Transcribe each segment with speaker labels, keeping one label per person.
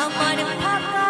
Speaker 1: আমার ফাঁকা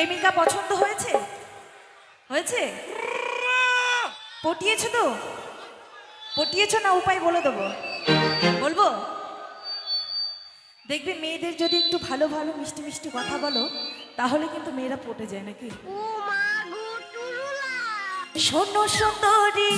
Speaker 1: প্রেমিকা পছন্দ হয়েছে? হয়েছে? পটিয়েছো তো? পটিয়েছো না উপায় বলে দেবো। বলব? দেখবে মেয়েদের যদি একটু ভালো ভালো মিষ্টি মিষ্টি কথা বলো তাহলে কিন্তু মেয়েরা পটে যায় নাকি? শোনো সুন্দরী